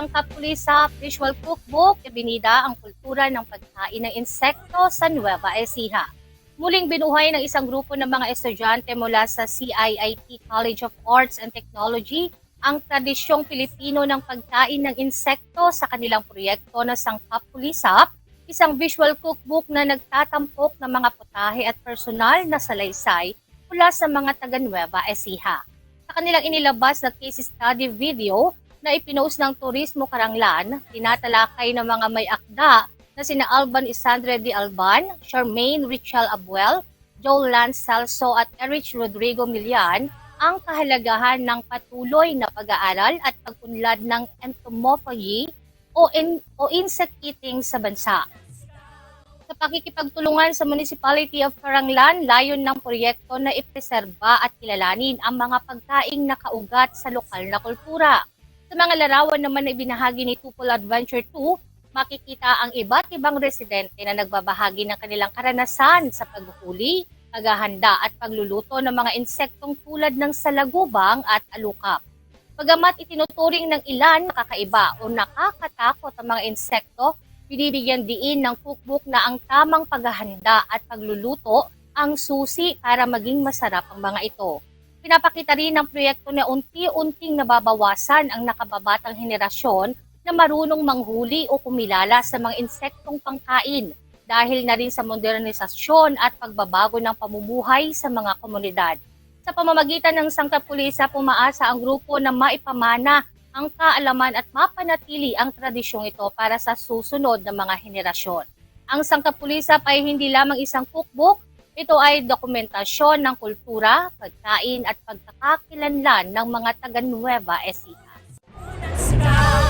Sangkap Pulisa Visual Cookbook, ibinida ang kultura ng pagkain ng insekto sa Nueva Ecija. Muling binuhay ng isang grupo ng mga estudyante mula sa CIIT College of Arts and Technology ang tradisyong Pilipino ng pagkain ng insekto sa kanilang proyekto na Sangkap Pulisap, isang visual cookbook na nagtatampok ng mga putahe at personal na salaysay mula sa mga taga Nueva Ecija. Sa kanilang inilabas na case study video na ipinost ng Turismo Karanglan, tinatalakay ng mga may akda na sina Alban Isandre de Alban, Charmaine Richel Abuel, Joel Lance Salso at Erich Rodrigo Milian ang kahalagahan ng patuloy na pag-aaral at pag-unlad ng entomophagy o, in, o insect eating sa bansa. Sa pakikipagtulungan sa Municipality of Karanglan, layon ng proyekto na ipreserba at kilalanin ang mga pagkaing nakaugat sa lokal na kultura. Sa mga larawan naman na ibinahagi ni Tupol Adventure 2, makikita ang iba't ibang residente na nagbabahagi ng kanilang karanasan sa paghuli, paghahanda at pagluluto ng mga insektong tulad ng salagubang at alukap. Pagamat itinuturing ng ilan na kakaiba o nakakatakot ang mga insekto, binibigyan diin ng cookbook na ang tamang paghahanda at pagluluto ang susi para maging masarap ang mga ito. Pinapakita rin ng proyekto na unti-unting nababawasan ang nakababatang henerasyon na marunong manghuli o kumilala sa mga insektong pangkain dahil na rin sa modernisasyon at pagbabago ng pamumuhay sa mga komunidad. Sa pamamagitan ng sangkapulisa, pumaasa ang grupo na maipamana ang kaalaman at mapanatili ang tradisyong ito para sa susunod na mga henerasyon. Ang sangkapulisa ay hindi lamang isang cookbook, ito ay dokumentasyon ng kultura, pagkain at pagkakakilanlan ng mga taga Nueva Ecija.